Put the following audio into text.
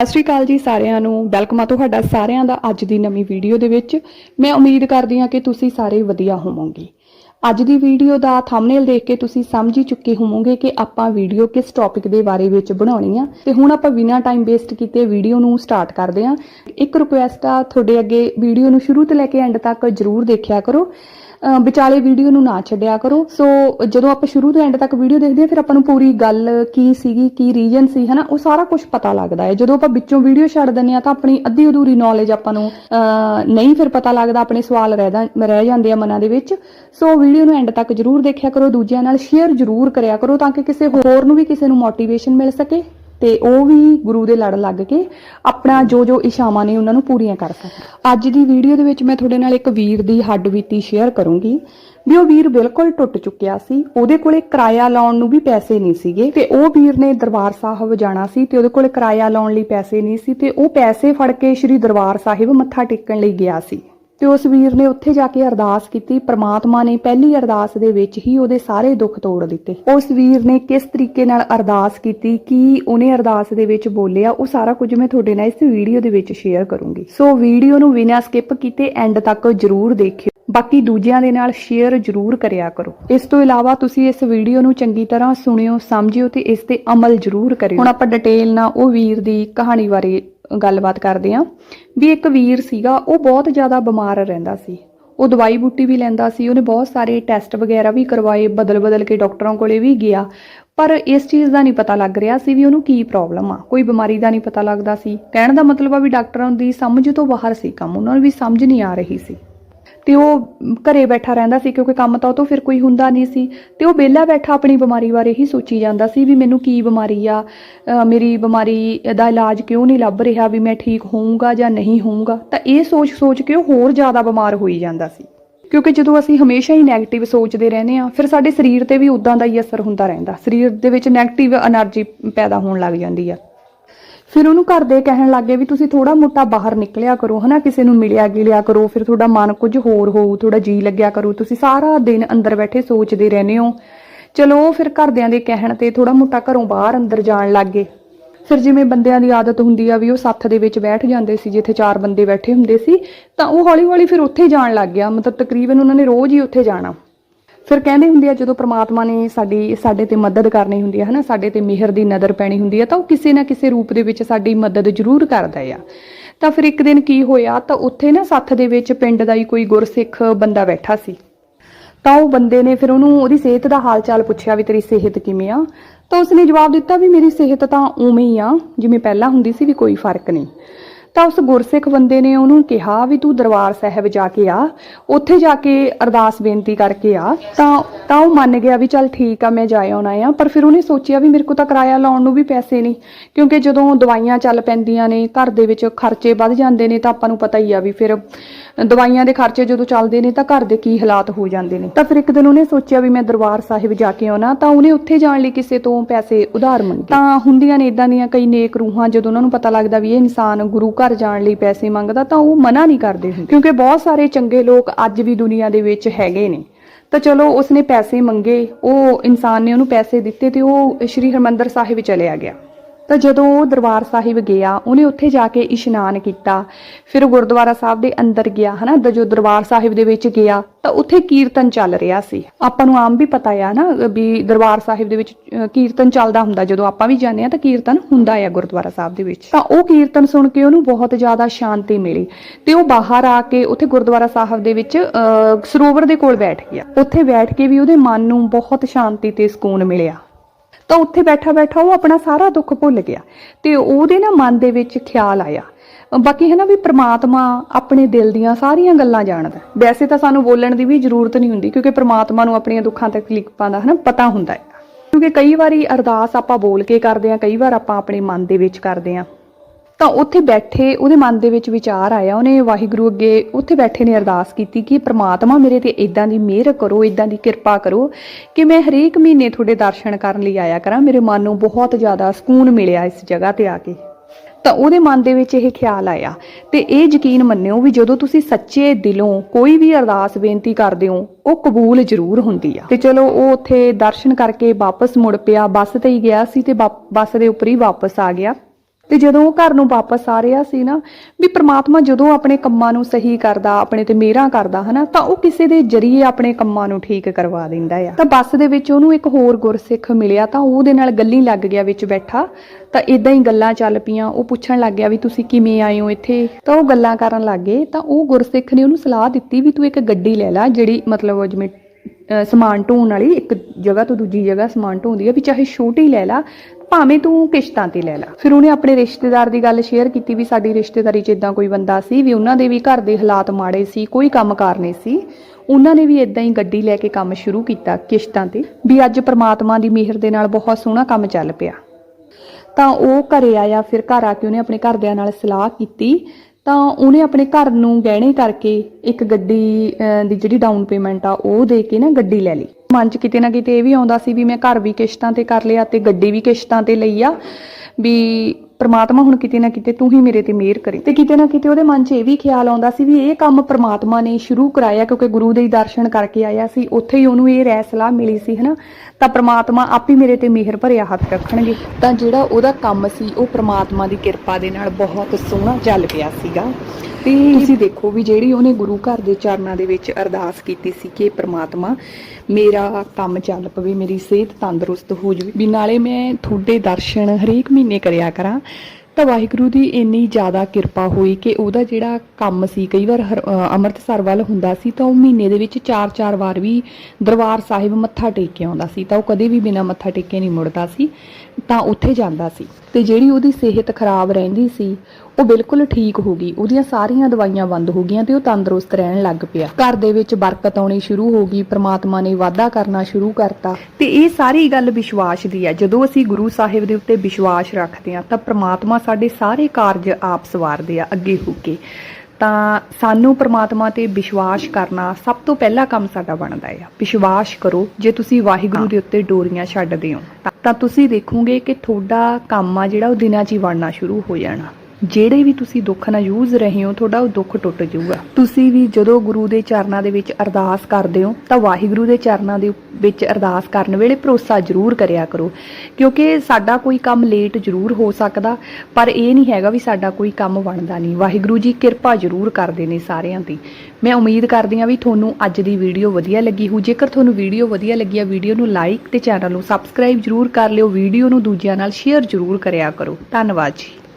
ਸਤਿ ਸ਼੍ਰੀ ਅਕਾਲ ਜੀ ਸਾਰਿਆਂ ਨੂੰ। ਵੈਲਕਮ ਆ ਤੁਹਾਡਾ ਸਾਰਿਆਂ ਦਾ ਅੱਜ ਦੀ ਨਵੀਂ ਵੀਡੀਓ ਦੇ ਵਿੱਚ। ਮੈਂ ਉਮੀਦ ਕਰਦੀ ਹਾਂ ਕਿ ਤੁਸੀਂ ਸਾਰੇ ਵਧੀਆ ਹੋਵੋਗੇ। ਅੱਜ ਦੀ ਵੀਡੀਓ ਦਾ ਥੰਬਨੇਲ ਦੇਖ ਕੇ ਤੁਸੀਂ ਸਮਝ ਹੀ ਚੁੱਕੇ ਹੋਵੋਗੇ ਕਿ ਆਪਾਂ ਵੀਡੀਓ ਕਿਸ ਟੌਪਿਕ ਦੇ ਬਾਰੇ ਵਿੱਚ ਬਣਾਉਣੀ ਆ। ਤੇ ਹੁਣ ਆਪਾਂ ਬਿਨਾਂ ਟਾਈਮ ਵੇਸਟ ਕੀਤੇ ਵੀਡੀਓ ਨੂੰ ਸਟਾਰਟ ਕਰਦੇ ਹਾਂ। ਇੱਕ ਰਿਕੁਐਸਟ ਆ, ਤੁਹਾਡੇ ਅੱਗੇ ਵੀਡੀਓ ਨੂੰ ਸ਼ੁਰੂ ਤੋਂ ਲੈ ਕੇ ਐਂਡ ਤੱਕ ਜਰੂਰ ਦੇਖਿਆ ਕਰੋ। ਵਿਚਾਲੇ ਵੀਡੀਓ ਨੂੰ ਨਾ ਛੱਡਿਆ ਕਰੋ। ਸੋ ਜਦੋਂ ਆਪਾਂ ਸ਼ੁਰੂ ਤੋਂ ਐਂਡ ਤੱਕ ਵੀਡੀਓ ਦੇਖਦੇ ਹਾਂ ਫਿਰ ਆਪਾਂ ਨੂੰ ਪੂਰੀ ਗੱਲ ਕੀ ਸੀਗੀ ਕੀ ਰੀਜਨ ਸੀ ਹਨਾ? ਉਹ ਸਾਰਾ ਕੁਝ ਪਤਾ ਲੱਗਦਾ ਹੈ। ਜਦੋਂ ਆਪਾਂ ਵਿੱਚੋਂ ਵੀਡੀਓ ਛੱਡ ਦਿੰਦੇ ਆ ਤਾਂ ਆਪਣੀ ਅੱਧੀ ਅਧੂਰੀ ਨੌਲੇਜ ਆਪਾਂ ਨੂੰ ਅਹ, ਨਹੀਂ ਫਿਰ ਪਤਾ ਲੱਗਦਾ ਆਪਣੇ ਸਵਾਲ ਰਹਿ ਰਹਿ ਜਾਂਦੇ ਆ ਮਨਾਂ ਦੇ ਵਿੱਚ। ਸੋ ਵੀਡੀਓ ਨੂੰ ਐਂਡ ਤੱਕ ਜਰੂਰ ਦੇਖਿਆ ਕਰੋ ਦੂਜਿਆਂ ਨਾਲ ਸ਼ੇਅਰ ਜਰੂਰ ਕਰਿਆ ਕਰੋ ਤਾਂ ਕਿ ਕਿਸੇ ਹੋਰ ਨੂੰ ਵੀ ਕਿਸੇ ਨੂੰ ਮੋਟੀਵੇਸ਼ਨ ਮਿਲ ਸਕੇ। ਤੇ ਉਹ ਵੀ ਗੁਰੂ ਦੇ ਲੜ ਲੱਗ ਕੇ ਆਪਣਾ ਜੋ ਜੋ ਇਸ਼ਾਵਾਂ ਨੇ ਉਹਨਾਂ ਨੂੰ ਪੂਰੀਆਂ ਕਰ ਸਕਣ। ਅੱਜ ਦੀ ਵੀਡੀਓ ਦੇ ਵਿੱਚ ਮੈਂ ਤੁਹਾਡੇ ਨਾਲ ਇੱਕ ਵੀਰ ਦੀ ਹੱਡ ਬੀਤੀ ਸ਼ੇਅਰ ਕਰੂੰਗੀ। ਵੀ ਉਹ ਵੀਰ ਬਿਲਕੁਲ ਟੁੱਟ ਚੁੱਕਿਆ ਸੀ। ਉਹਦੇ ਕੋਲੇ ਕਿਰਾਇਆ ਲਾਉਣ ਨੂੰ ਵੀ ਪੈਸੇ ਨਹੀਂ ਸੀਗੇ। ਤੇ ਉਹ ਵੀਰ ਨੇ ਦਰਬਾਰ ਸਾਹਿਬ ਜਾਣਾ ਸੀ ਤੇ ਉਹਦੇ ਕੋਲੇ ਕਿਰਾਇਆ ਲਾਉਣ ਲਈ ਪੈਸੇ ਨਹੀਂ ਸੀ। ਤੇ ਉਹ ਪੈਸੇ ਫੜ ਕੇ ਸ੍ਰੀ ਦਰਬਾਰ ਸਾਹਿਬ ਮੱਥਾ ਟੇਕਣ ਲਈ ਗਿਆ ਸੀ। ਤੇ ਉਸ ਵੀਰ ਨੇ ਉੱਥੇ ਜਾ ਕੇ ਅਰਦਾਸ ਕੀਤੀ, ਪ੍ਰਮਾਤਮਾ ਨੇ ਪਹਿਲੀ ਅਰਦਾਸ ਦੇ ਵਿੱਚ ਹੀ ਉਹਦੇ ਸਾਰੇ ਦੁੱਖ ਤੋੜ ਦਿੱਤੇ। ਉਸ ਵੀਰ ਨੇ ਕਿਸ ਤਰੀਕੇ ਨਾਲ ਅਰਦਾਸ ਕੀਤੀ, ਕੀ ਉਹਨੇ ਅਰਦਾਸ ਦੇ ਵਿੱਚ ਬੋਲਿਆ, ਉਹ ਸਾਰਾ ਕੁਝ ਮੈਂ ਤੁਹਾਡੇ ਨਾਲ ਇਸ ਵੀਡੀਓ ਦੇ ਵਿੱਚ ਸ਼ੇਅਰ ਕਰੂੰਗੀ। ਸੋ ਵੀਡੀਓ ਨੂੰ ਬਿਨਾਂ ਸਕਿਪ ਕੀਤੇ ਐਂਡ ਤੱਕ ਜਰੂਰ ਦੇਖਿਓ। ਬਾਕੀ ਦੂਜਿਆਂ ਦੇ ਨਾਲ ਸ਼ੇਅਰ ਜਰੂਰ ਕਰਿਆ ਕਰੋ। ਇਸ ਤੋਂ ਇਲਾਵਾ ਤੁਸੀਂ ਇਸ ਵੀਡੀਓ ਨੂੰ ਚੰਗੀ ਤਰ੍ਹਾਂ ਸੁਣਿਓ, ਸਮਝਿਓ ਤੇ ਇਸ ਤੇ ਅਮਲ ਜਰੂਰ ਕਰਿਓ। ਹੁਣ ਆਪਾਂ ਡਿਟੇਲ ਨਾਲ ਉਹ ਵੀਰ ਦੀ ਕਹਾਣੀ ਬਾਰੇ ਗੱਲਬਾਤ ਕਰਦੇ ਹਾਂ, ਵੀ ਇੱਕ ਵੀਰ ਸੀਗਾ, ਉਹ ਬਹੁਤ ਜ਼ਿਆਦਾ ਬਿਮਾਰ ਰਹਿੰਦਾ ਸੀ। ਉਹ ਦਵਾਈ ਬੂਟੀ ਵੀ ਲੈਂਦਾ ਸੀ, ਉਹਨੇ ਬਹੁਤ ਸਾਰੇ ਟੈਸਟ ਵਗੈਰਾ ਵੀ ਕਰਵਾਏ, ਬਦਲ-ਬਦਲ ਕੇ ਡਾਕਟਰਾਂ ਕੋਲੇ ਵੀ ਗਿਆ। ਪਰ ਇਸ ਚੀਜ਼ ਦਾ ਨਹੀਂ ਪਤਾ ਲੱਗ ਰਿਹਾ ਸੀ ਵੀ ਉਹਨੂੰ ਕੀ ਪ੍ਰੋਬਲਮ ਆ। ਕੋਈ ਬਿਮਾਰੀ ਦਾ ਨਹੀਂ ਪਤਾ ਲੱਗਦਾ ਸੀ। ਕਹਿਣ ਦਾ ਮਤਲਬ ਆ ਵੀ ਡਾਕਟਰਾਂ ਦੀ ਸਮਝ ਤੋਂ ਬਾਹਰ ਸੀ ਕੰਮ, ਉਹਨਾਂ ਨੂੰ ਵੀ ਸਮਝ ਨਹੀਂ ਆ ਰਹੀ ਸੀ। ਤੇ ਉਹ ਘਰੇ ਬੈਠਾ ਰਹਿੰਦਾ ਸੀ ਕਿਉਂਕਿ ਕੰਮ ਤਾਂ ਉਹ ਤੋਂ ਫਿਰ ਕੋਈ ਹੁੰਦਾ ਨਹੀਂ ਸੀ। ਤੇ ਉਹ ਬੇਲਾ ਬੈਠਾ ਆਪਣੀ ਬਿਮਾਰੀ ਬਾਰੇ ਹੀ ਸੋਚੀ ਜਾਂਦਾ ਸੀ ਵੀ ਮੈਨੂੰ ਕੀ ਬਿਮਾਰੀ ਆ ਮੇਰੀ ਬਿਮਾਰੀ ਦਾ ਇਲਾਜ ਕਿਉਂ ਨਹੀਂ ਲੱਭ ਰਿਹਾ, ਵੀ ਮੈਂ ਠੀਕ ਹੋਊਂਗਾ ਜਾਂ ਨਹੀਂ ਹੋਊਗਾ। ਤਾਂ ਇਹ ਸੋਚ-ਸੋਚ ਕੇ ਉਹ ਹੋਰ ਜ਼ਿਆਦਾ ਬਿਮਾਰ ਹੋਈ ਜਾਂਦਾ ਸੀ। ਕਿਉਂਕਿ ਜਦੋਂ ਅਸੀਂ ਹਮੇਸ਼ਾ ਹੀ ਨੈਗੇਟਿਵ ਸੋਚਦੇ ਰਹਿੰਦੇ ਆ ਫਿਰ ਸਾਡੇ ਸਰੀਰ ਤੇ ਵੀ ਉਦਾਂ ਦਾ ਹੀ ਅਸਰ ਹੁੰਦਾ ਰਹਿੰਦਾ। ਸਰੀਰ ਦੇ ਵਿੱਚ ਨੈਗੇਟਿਵ એનર્ਜੀ ਪੈਦਾ ਹੋਣ ਲੱਗ ਜਾਂਦੀ ਆ। ਫਿਰ ਉਹਨੂੰ ਘਰ ਦੇ ਕਹਿਣ ਲੱਗੇ ਵੀ ਤੁਸੀਂ ਥੋੜਾ ਮੋਟਾ ਬਾਹਰ ਨਿਕਲਿਆ ਕਰੋ, ਹਨਾ? ਕਿਸੇ ਨੂੰ ਮਿਲਿਆ ਗਿਲਿਆ ਕਰੋ, ਫਿਰ ਤੁਹਾਡਾ ਮਨ ਕੁਝ ਹੋਰ ਹੋਊ ਥੋੜਾ ਜੀ ਲੱਗਿਆ ਕਰੋ। ਤੁਸੀਂ ਸਾਰਾ ਦਿਨ ਅੰਦਰ ਬੈਠੇ ਸੋਚਦੇ ਰਹਿੰਦੇ ਹੋ। ਚਲੋ, ਉਹ ਫਿਰ ਘਰਦਿਆਂ ਦੇ ਕਹਿਣ ਤੇ ਥੋੜਾ ਮੋਟਾ ਘਰੋਂ ਬਾਹਰ ਅੰਦਰ ਜਾਣ ਲੱਗੇ ਫਿਰ ਜਿਵੇਂ ਬੰਦਿਆਂ ਦੀ ਆਦਤ ਹੁੰਦੀ ਆ ਵੀ ਉਹ ਸੱਥ ਦੇ ਵਿੱਚ ਬੈਠ ਜਾਂਦੇ ਸੀ, ਜਿੱਥੇ ਚਾਰ ਬੰਦੇ ਬੈਠੇ ਹੁੰਦੇ ਸੀ, ਤਾਂ ਉਹ ਹੌਲੀ-ਹੌਲੀ ਫਿਰ ਉੱਥੇ ਜਾਣ ਲੱਗ ਗਿਆ। ਮਤਲਬ ਤਕਰੀਬਨ ਉਹਨਾਂ ਨੇ ਰੋਜ਼ ਹੀ ਉੱਥੇ ਜਾਣਾ। ਫਿਰ ਕਹਿੰਦੇ ਹੁੰਦੇ ਆ, ਜਦੋਂ ਪ੍ਰਮਾਤਮਾ ਨੇ ਸਾਡੀ, ਸਾਡੇ ਤੇ ਮਦਦ ਕਰਨੀ ਹੁੰਦੀ ਹੈ ਹਨਾ, ਸਾਡੇ ਤੇ ਮਿਹਰ ਦੀ ਨਜ਼ਰ ਪੈਣੀ ਹੁੰਦੀ ਹੈ ਤਾਂ ਉਹ ਕਿਸੇ ਨਾ ਕਿਸੇ ਰੂਪ ਦੇ ਵਿੱਚ ਸਾਡੀ ਮਦਦ ਜ਼ਰੂਰ ਕਰਦਾ ਆ। ਤਾਂ ਫਿਰ ਇੱਕ ਦਿਨ ਕੀ ਹੋਇਆ, ਤਾਂ ਉੱਥੇ ਨਾ ਸੱਥ ਦੇ ਵਿੱਚ ਪਿੰਡ ਦਾ ਹੀ ਕੋਈ ਗੁਰਸਿੱਖ ਬੰਦਾ ਬੈਠਾ ਸੀ। ਤਾਂ ਉਹ ਬੰਦੇ ਨੇ ਫਿਰ ਉਹਨੂੰ, ਉਹਦੀ ਸਿਹਤ ਦਾ ਹਾਲ ਚਾਲ ਪੁੱਛਿਆ ਵੀ ਤੇਰੀ ਸਿਹਤ ਕਿਵੇਂ ਆ? ਤਾਂ ਉਸਨੇ ਜਵਾਬ ਦਿੱਤਾ ਵੀ ਮੇਰੀ ਸਿਹਤ ਤਾਂ ਉਵੇਂ ਹੀ ਆ, ਜਿਵੇਂ ਪਹਿਲਾਂ ਹੁੰਦੀ ਸੀ ਵੀ ਕੋਈ ਫ਼ਰਕ ਨਹੀਂ। ਤਾਂ ਉਸ ਗੁਰਸਿੱਖ ਬੰਦੇ ਨੇ ਉਹਨੂੰ ਕਿਹਾ ਵੀ ਤੂੰ ਦਰਬਾਰ ਸਾਹਿਬ ਜਾ ਕੇ ਆ, ਉੱਥੇ ਜਾ ਕੇ ਅਰਦਾਸ ਬੇਨਤੀ ਕਰਕੇ ਆ। ਤਾਂ ਤਾਂ ਉਹ ਮੰਨ ਗਿਆ ਵੀ ਚੱਲ ਠੀਕ ਆ, ਮੈਂ ਜਾ ਆਉਣਾ ਆ ਪਰ ਫਿਰ ਉਹਨੇ ਸੋਚਿਆ ਵੀ ਮੇਰੇ ਕੋਲ ਤਾਂ ਕਿਰਾਇਆ ਲਾਉਣ ਨੂੰ ਵੀ ਪੈਸੇ ਨਹੀਂ, ਕਿਉਂਕਿ ਜਦੋਂ ਦਵਾਈਆਂ ਚੱਲ ਪੈਂਦੀਆਂ ਨੇ, ਘਰ ਦੇ ਵਿੱਚ ਖਰਚੇ ਵੱਧ ਜਾਂਦੇ ਨੇ, ਤਾਂ ਆਪਾਂ ਨੂੰ ਪਤਾ ਹੀ ਆ ਵੀ ਫਿਰ ਦਵਾਈਆਂ ਦੇ ਖਰਚੇ ਜਦੋਂ ਚੱਲਦੇ ਨੇ, ਤਾਂ ਘਰ ਦੇ ਕੀ ਹਾਲਾਤ ਹੋ ਜਾਂਦੇ ਨੇ। ਤਾਂ ਫਿਰ ਇੱਕ ਦਿਨ ਉਹਨੇ ਸੋਚਿਆ ਵੀ ਮੈਂ ਦਰਬਾਰ ਸਾਹਿਬ ਜਾ ਕੇ ਆਉਣਾ, ਤਾਂ ਉਹਨੇ ਉੱਥੇ ਜਾਣ ਲਈ ਕਿਸੇ ਤੋਂ ਪੈਸੇ ਉਧਾਰ ਮੰਗੇ। ਤਾਂ ਹੁੰਦੀਆਂ ਨੇ ਇਦਾਂ ਦੀਆਂ ਕਈ ਨੇਕ ਰੂਹਾਂ, ਜਦੋਂ ਉਹਨਾਂ ਨੂੰ ਪਤਾ ਲੱਗਦਾ ਵੀ ਇਹ ਇਨਸਾਨ ਗੁਰੂ ਘਰ ਘਰ ਜਾਣ ਲਈ ਪੈਸੇ ਮੰਗਦਾ ਤਾਂ ਉਹ ਮਨਾ ਨਹੀਂ ਕਰਦੇ ਹੁੰਦੇ। ਕਿਉਂਕਿ ਬਹੁਤ ਸਾਰੇ ਚੰਗੇ ਲੋਕ ਅੱਜ ਵੀ ਦੁਨੀਆ ਦੇ ਵਿੱਚ ਹੈਗੇ ਨੇ। ਤਾਂ ਚਲੋ ਉਸਨੇ ਪੈਸੇ ਮੰਗੇ, ਉਹ ਇਨਸਾਨ ਨੇ ਉਹਨੂੰ ਪੈਸੇ ਦਿੱਤੇ ਤੇ ਉਹ ਸ਼੍ਰੀ ਹਰਮੰਦਰ ਸਾਹਿਬ ਚਲਿਆ ਗਿਆ। ਤਾਂ ਜਦੋਂ ਉਹ ਦਰਬਾਰ ਸਾਹਿਬ ਗਿਆ ਉਹਨੇ ਉੱਥੇ ਜਾ ਕੇ ਇਸ਼ਨਾਨ ਕੀਤਾ। ਫਿਰ ਗੁਰਦੁਆਰਾ ਸਾਹਿਬ ਦੇ ਅੰਦਰ ਗਿਆ ਹਨਾ? ਦ- ਜੋ ਦਰਬਾਰ ਸਾਹਿਬ ਦੇ ਵਿੱਚ ਗਿਆ ਤਾਂ ਉੱਥੇ ਕੀਰਤਨ ਚੱਲ ਰਿਹਾ ਸੀ। ਆਪਾਂ ਨੂੰ ਆਮ ਵੀ ਪਤਾ ਆ ਨਾ ਵੀ ਦਰਬਾਰ ਸਾਹਿਬ ਦੇ ਵਿੱਚ ਕੀਰਤਨ ਚੱਲਦਾ ਹੁੰਦਾ। ਜਦੋਂ ਆਪਾਂ ਵੀ ਜਾਂਦੇ ਆ ਤਾਂ ਕੀਰਤਨ ਹੁੰਦਾ ਆ ਗੁਰਦੁਆਰਾ ਸਾਹਿਬ ਦੇ ਵਿੱਚ। ਤਾਂ ਉਹ ਕੀਰਤਨ ਸੁਣ ਕੇ ਉਹਨੂੰ ਬਹੁਤ ਜ਼ਿਆਦਾ ਸ਼ਾਂਤੀ ਮਿਲੀ। ਤੇ ਉਹ ਬਾਹਰ ਆ ਕੇ ਉੱਥੇ ਗੁਰਦੁਆਰਾ ਸਾਹਿਬ ਦੇ ਵਿੱਚ ਅ, ਸਰੋਵਰ ਦੇ ਕੋਲ ਬੈਠ ਗਿਆ। ਉੱਥੇ ਬੈਠ ਕੇ ਵੀ ਉਹਦੇ ਮਨ ਨੂੰ ਬਹੁਤ ਸ਼ਾਂਤੀ ਤੇ ਸਕੂਨ ਮਿਲਿਆ। ਤਾਂ ਉੱਥੇ ਬੈਠਾ ਬੈਠਾ ਉਹ ਆਪਣਾ ਸਾਰਾ ਦੁੱਖ ਭੁੱਲ ਗਿਆ ਤੇ ਉਹਦੇ ਨਾ ਮਨ ਦੇ ਵਿੱਚ ਖਿਆਲ ਆਇਆ। ਬਾਕੀ ਹੈ ਨਾ ਵੀ ਪ੍ਰਮਾਤਮਾ ਆਪਣੇ ਦਿਲ ਦੀਆਂ ਸਾਰੀਆਂ ਗੱਲਾਂ ਜਾਣਦਾ। ਵੈਸੇ ਤਾਂ ਸਾਨੂੰ ਬੋਲਣ ਦੀ ਵੀ ਜ਼ਰੂਰਤ ਨਹੀਂ ਹੁੰਦੀ ਕਿਉਂਕਿ ਪ੍ਰਮਾਤਮਾ ਨੂੰ ਆਪਣੀਆਂ ਦੁੱਖਾਂ ਤਕਲੀਫਾਂ ਦਾ ਹੈ ਨਾ ਪਤਾ ਹੁੰਦਾ ਹੈ। ਕਿਉਂਕਿ ਕਈ ਵਾਰੀ ਅਰਦਾਸ ਆਪਾਂ ਬੋਲ ਕੇ ਕਰਦੇ ਹਾਂ, ਕਈ ਵਾਰ ਆਪਾਂ ਆਪਣੇ ਮਨ ਦੇ ਵਿੱਚ ਕਰਦੇ ਹਾਂ। ਤਾਂ ਉੱਥੇ ਬੈਠੇ ਉਹਦੇ ਮਨ ਦੇ ਵਿੱਚ ਵਿਚਾਰ ਆਇਆ, ਉਹਨੇ ਵਾਹਿਗੁਰੂ ਅੱਗੇ ਉੱਥੇ ਬੈਠੇ ਨੇ ਅਰਦਾਸ ਕੀਤੀ ਕਿ ਪ੍ਰਮਾਤਮਾ ਮੇਰੇ ਤੇ ਇਦਾਂ ਦੀ ਮਿਹਰ ਕਰੋ ਇਦਾਂ ਦੀ ਕਿਰਪਾ ਕਰੋ ਕਿ ਮੈਂ ਹਰੇਕ ਮਹੀਨੇ ਤੁਹਾਡੇ ਦਰਸ਼ਨ ਕਰਨ ਲਈ ਆਇਆ ਕਰਾਂ। ਮੇਰੇ ਮਨ ਨੂੰ ਬਹੁਤ ਜ਼ਿਆਦਾ ਸਕੂਨ ਮਿਲਿਆ ਇਸ ਜਗ੍ਹਾ ਤੇ ਆ ਕੇ। ਤਾਂ ਉਹਦੇ ਮਨ ਦੇ ਵਿੱਚ ਇਹ ਖਿਆਲ ਆਇਆ ਤੇ ਇਹ ਯਕੀਨ ਮੰਨਿਓ ਵੀ ਜਦੋਂ ਤੁਸੀਂ ਸੱਚੇ ਦਿਲੋਂ ਕੋਈ ਵੀ ਅਰਦਾਸ ਬੇਨਤੀ ਕਰਦੇ ਹੋ, ਉਹ ਕਬੂਲ ਜ਼ਰੂਰ ਹੁੰਦੀ ਆ। ਤੇ ਚਲੋ ਉਹ ਉੱਥੇ ਦਰਸ਼ਨ ਕਰਕੇ ਵਾਪਸ ਮੁੜ ਪਿਆ, ਬੱਸ ਤੇ ਹੀ ਗਿਆ ਸੀ ਤੇ ਵਾਪ- ਬੱਸ ਦੇ ਉੱਪਰ ਹੀ ਵਾਪਸ ਆ ਗਿਆ। ਤੇ ਜਦੋਂ ਉਹ ਘਰ ਨੂੰ ਵਾਪਸ ਆ ਰਿਹਾ ਸੀ ਨਾ, ਵੀ ਪ੍ਰਮਾਤਮਾ ਜਦੋਂ ਆਪਣੇ ਕੰਮਾਂ ਨੂੰ ਸਹੀ ਕਰਦਾ, ਆਪਣੇ ਤੇ ਮਿਹਰਾਂ ਕਰਦਾ, ਹਨਾ, ਤਾਂ ਉਹ ਕਿਸੇ ਦੇ ਜਰੀਏ ਆਪਣੇ ਕੰਮਾਂ ਨੂੰ ਠੀਕ ਕਰਵਾ ਦਿੰਦਾ ਆ। ਤਾਂ ਬੱਸ ਦੇ ਵਿੱਚ ਉਹਨੂੰ ਇੱਕ ਹੋਰ ਗੁਰਸਿੱਖ ਮਿਲਿਆ, ਤਾਂ ਉਹਦੇ ਨਾਲ ਗੱਲੀ ਲੱਗ ਗਿਆ ਵਿੱਚ ਬੈਠਾ। ਤਾਂ ਇਦਾਂ ਹੀ ਗੱਲਾਂ ਚੱਲ ਪਈਆਂ, ਉਹ ਪੁੱਛਣ ਲੱਗ ਗਿਆ ਵੀ ਤੁਸੀਂ ਕਿਵੇਂ ਆਏ ਹੋ ਇੱਥੇ? ਤਾਂ ਉਹ ਗੱਲਾਂ ਕਰਨ ਲੱਗੇ ਤਾਂ ਉਹ ਗੁਰਸਿੱਖ ਨੇ ਉਹਨੂੰ ਸਲਾਹ ਦਿੱਤੀ ਵੀ ਤੂੰ ਇੱਕ ਗੱਡੀ ਲੈ ਲੈ, ਜਿਹੜੀ ਮਤਲਬ ਜਿਵੇਂ, ਅਹ ਸਮਾਨ ਢੋਣ ਵਾਲੀ, ਇੱਕ ਜਗ੍ਹਾ ਤੋਂ ਦੂਜੀ ਜਗ੍ਹਾ ਸਮਾਨ ਢੋਂਦੀ ਆ, ਵੀ ਚਾਹੇ ਛੋਟੀ ਲੈ ਲਾ ਭਾਵੇਂ ਤੂੰ ਕਿਸ਼ਤਾਂ ਤੇ ਲੈ ਲਾ। ਫਿਰ ਉਹਨੇ ਆਪਣੇ ਰਿਸ਼ਤੇਦਾਰ ਦੀ ਗੱਲ ਸ਼ੇਅਰ ਕੀਤੀ ਵੀ ਸਾਡੀ ਰਿਸ਼ਤੇਦਾਰੀ 'ਚ ਇਦਾਂ ਕੋਈ ਬੰਦਾ ਸੀ ਵੀ ਉਹਨਾਂ ਦੇ ਵੀ ਘਰ ਦੇ ਹਾਲਾਤ ਮਾੜੇ ਸੀ, ਕੋਈ ਕੰਮਕਾਰ ਨਹੀਂ ਸੀ। ਉਹਨਾਂ ਨੇ ਵੀ ਇਦਾਂ ਹੀ ਗੱਡੀ ਲੈ ਕੇ ਕੰਮ ਸ਼ੁਰੂ ਕੀਤਾ ਕਿਸ਼ਤਾਂ ਤੇ ਵੀ ਅੱਜ ਪ੍ਰਮਾਤਮਾ ਦੀ ਮਿਹਰ ਦੇ ਨਾਲ ਬਹੁਤ ਸੋਹਣਾ ਕੰਮ ਚੱਲ ਪਿਆ। ਤਾਂ ਉਹ ਘਰੇ ਆਇਆ, ਫਿਰ ਘਰ ਆ ਕੇ ਉਹਨੇ ਆਪਣੇ ਘਰਦਿਆਂ ਨਾਲ ਸਲਾਹ ਕੀਤੀ ਤਾਂ ਉਹਨੇ ਆਪਣੇ ਘਰ ਨੂੰ ਗਹਿਣੇ ਕਰਕੇ ਇੱਕ ਗੱਡੀ ਦੀ ਜਿਹੜੀ ਡਾਊਨ ਪੇਮੈਂਟ ਆ, ਉਹ ਦੇ ਕੇ ਨਾ ਗੱਡੀ ਲੈ ਲਈ। ਮਨ 'ਚ ਕਿਤੇ ਨਾ ਕਿਤੇ ਇਹ ਵੀ ਆਉਂਦਾ ਸੀ ਵੀ ਮੈਂ ਘਰ ਵੀ ਕਿਸ਼ਤਾਂ ਤੇ ਕਰ ਲਿਆ ਤੇ ਗੱਡੀ ਵੀ ਕਿਸ਼ਤਾਂ ਤੇ ਲਈ ਆ, ਵੀ ਪ੍ਰਮਾਤਮਾ ਹੁਣ ਕਿਤੇ ਨਾ ਕਿਤੇ ਤੂੰ ਹੀ ਮੇਰੇ ਤੇ ਮਿਹਰ ਕਰੀ। ਤੇ ਕਿਤੇ ਨਾ ਕਿਤੇ ਉਹਦੇ ਮਨ 'ਚ ਇਹ ਵੀ ਖਿਆਲ ਆਉਂਦਾ ਸੀ ਵੀ ਇਹ ਕੰਮ ਪ੍ਰਮਾਤਮਾ ਨੇ ਸ਼ੁਰੂ ਕਰਾਇਆ ਕਿਉਂਕਿ ਗੁਰੂ ਦੇ ਦਰਸ਼ਨ ਕਰਕੇ ਆਇਆ ਸੀ, ਉੱਥੇ ਹੀ ਉਹਨੂੰ ਇਹ ਰਹਿ ਸਲਾਹ ਮਿਲੀ ਸੀ, ਹਨਾ? ਤਾਂ ਪ੍ਰਮਾਤਮਾ ਆਪ ਹੀ ਮੇਰੇ ਤੇ ਮਿਹਰ ਭਰਿਆ ਹੱਥ ਰੱਖਣਗੇ। ਤਾਂ ਜਿਹੜਾ ਉਹਦਾ ਕੰਮ ਸੀ, ਉਹ ਪ੍ਰਮਾਤਮਾ ਦੀ ਕਿਰਪਾ ਦੇ ਨਾਲ ਬਹੁਤ ਸੋਹਣਾ ਚੱਲ ਪਿਆ ਸੀਗਾ। ਤੇ ਤੁਸੀਂ ਦੇਖੋ ਵੀ ਜਿਹੜੀ ਉਹਨੇ ਗੁਰੂ ਘਰ ਦੇ ਚਰਨਾਂ ਦੇ ਵਿੱਚ ਅਰਦਾਸ ਕੀਤੀ ਸੀ ਕਿ ਪ੍ਰਮਾਤਮਾ, ਮੇਰਾ ਕੰਮ ਚੱਲ ਪਵੇ, ਮੇਰੀ ਸਿਹਤ ਤੰਦਰੁਸਤ ਹੋ ਜਾਵੇ। ਵੀ ਨਾਲੇ ਮੈਂ ਤੁਹਾਡੇ ਦਰਸ਼ਨ ਹਰੇਕ ਮਹੀਨੇ ਕਰਿਆ ਕਰਾਂ। ਤਾਂ ਵਾਹਿਗੁਰੂ ਦੀ ਇੰਨੀ ਜ਼ਿਆਦਾ ਕਿਰਪਾ ਹੋਈ ਕਿ ਉਹਦਾ ਜਿਹੜਾ ਕੰਮ ਸੀ, ਕਈ ਵਾਰ ਹਰ- ਅੰਮ੍ਰਿਤਸਰ ਵੱਲ ਹੁੰਦਾ ਸੀ ਤਾਂ ਉਹ ਮਹੀਨੇ ਦੇ ਵਿੱਚ 4-4 ਵਾਰ ਵੀ ਦਰਬਾਰ ਸਾਹਿਬ ਮੱਥਾ ਟੇਕ ਕੇ ਆਉਂਦਾ ਸੀ ਤਾਂ ਉਹ ਕਦੇ ਵੀ ਬਿਨਾਂ ਮੱਥਾ ਟੇਕੇ ਨਹੀਂ ਮੁੜਦਾ ਸੀ, ਤਾਂ ਉੱਥੇ ਜਾਂਦਾ ਸੀ। ਤੇ ਜਿਹੜੀ ਉਹਦੀ ਸਿਹਤ ਖਰਾਬ ਰਹਿੰਦੀ ਸੀ, ਉਹ ਬਿਲਕੁਲ ਠੀਕ ਹੋ ਗਈ। ਉਹਦੀਆਂ ਸਾਰੀਆਂ ਦਵਾਈਆਂ ਬੰਦ ਹੋ ਗਈਆਂ ਤੇ ਉਹ ਤੰਦਰੁਸਤ ਰਹਿਣ ਲੱਗ ਪਿਆ। ਘਰ ਦੇ ਵਿੱਚ ਬਰਕਤ ਆਉਣੀ ਸ਼ੁਰੂ ਹੋ ਗਈ, ਪ੍ਰਮਾਤਮਾ ਨੇ ਵਾਅਦਾ ਕਰਨਾ ਸ਼ੁਰੂ ਕਰਤਾ। ਤੇ ਇਹ ਸਾਰੀ ਗੱਲ ਵਿਸ਼ਵਾਸ ਦੀ ਹੈ। ਜਦੋਂ ਅਸੀਂ ਗੁਰੂ ਸਾਹਿਬ ਦੇ ਉੱਤੇ ਵਿਸ਼ਵਾਸ ਰੱਖਦੇ ਹਾਂ, ਤਾਂ ਪ੍ਰਮਾਤਮਾ ਸਾਡੇ ਸਾਰੇ ਕਾਰਜ ਆਪ ਸਵਾਰਦੇ ਆ ਅੱਗੇ ਹੋ ਕੇ। ਤਾਂ ਸਾਨੂੰ ਪ੍ਰਮਾਤਮਾ ਤੇ ਵਿਸ਼ਵਾਸ ਕਰਨਾ ਸਭ ਤੋਂ ਪਹਿਲਾ ਕੰਮ ਸਾਡਾ ਬਣਦਾ ਹੈ ਵਿਸ਼ਵਾਸ ਕਰੋ ਜੇ ਤੁਸੀਂ ਵਾਹਿਗੁਰੂ ਦੇ ਉੱਤੇ ਡੋਰੀਆਂ ਛੱਡਦੇ ਹੋ ਤਾਂ- ਤੁਸੀਂ ਦੇਖੋਗੇ ਕਿ ਤੁਹਾਡਾ ਕੰਮ ਆ ਜਿਹੜਾ ਉਹ ਦਿਨਾਂ 'ਚ ਹੀ ਬਣਨਾ ਸ਼ੁਰੂ ਹੋ ਜਾਣਾ। ਜਿਹੜੇ ਵੀ ਤੁਸੀਂ ਦੁੱਖ ਨਾਲ ਯੂਜ਼ ਰਹੇ ਹੋ, ਤੁਹਾਡਾ ਉਹ ਦੁੱਖ ਟੁੱਟ ਜਾਊਗਾ। ਤੁਸੀਂ ਵੀ ਜਦੋਂ ਗੁਰੂ ਦੇ ਚਰਨਾਂ ਦੇ ਵਿੱਚ ਅਰਦਾਸ ਕਰਦੇ ਹੋ, ਤਾਂ ਵਾਹਿਗੁਰੂ ਦੇ ਚਰਨਾਂ ਦੇ ਵਿੱਚ ਅਰਦਾਸ ਕਰਨ ਵੇਲੇ ਭਰੋਸਾ ਜ਼ਰੂਰ ਕਰਿਆ ਕਰੋ। ਕਿਉਂਕਿ ਸਾਡਾ ਕੋਈ ਕੰਮ ਲੇਟ ਜ਼ਰੂਰ ਹੋ ਸਕਦਾ, ਪਰ ਇਹ ਨਹੀਂ ਹੈਗਾ ਵੀ ਸਾਡਾ ਕੋਈ ਕੰਮ ਬਣਦਾ ਨਹੀਂ। ਵਾਹਿਗੁਰੂ ਜੀ ਕਿਰਪਾ ਜ਼ਰੂਰ ਕਰਦੇ ਨੇ ਸਾਰਿਆਂ ਦੀ। ਮੈਂ ਉਮੀਦ ਕਰਦੀ ਹਾਂ ਵੀ ਤੁਹਾਨੂੰ ਅੱਜ ਦੀ ਵੀਡੀਓ ਵਧੀਆ ਲੱਗੀ ਹੋ ਜੇਕਰ ਤੁਹਾਨੂੰ ਵੀਡੀਓ ਵਧੀਆ ਲੱਗੀ ਆ, ਵੀਡੀਓ ਨੂੰ ਲਾਈਕ ਤੇ ਚੈਨਲ ਨੂੰ ਸਬਸਕ੍ਰਾਈਬ ਜ਼ਰੂਰ ਕਰ ਲਿਓ। ਵੀਡੀਓ ਨੂੰ ਦੂਜਿਆਂ ਨਾਲ ਸ਼ੇਅਰ ਜ਼ਰੂਰ ਕਰਿਆ ਕਰੋ। ਧੰਨਵਾਦ ਜੀ।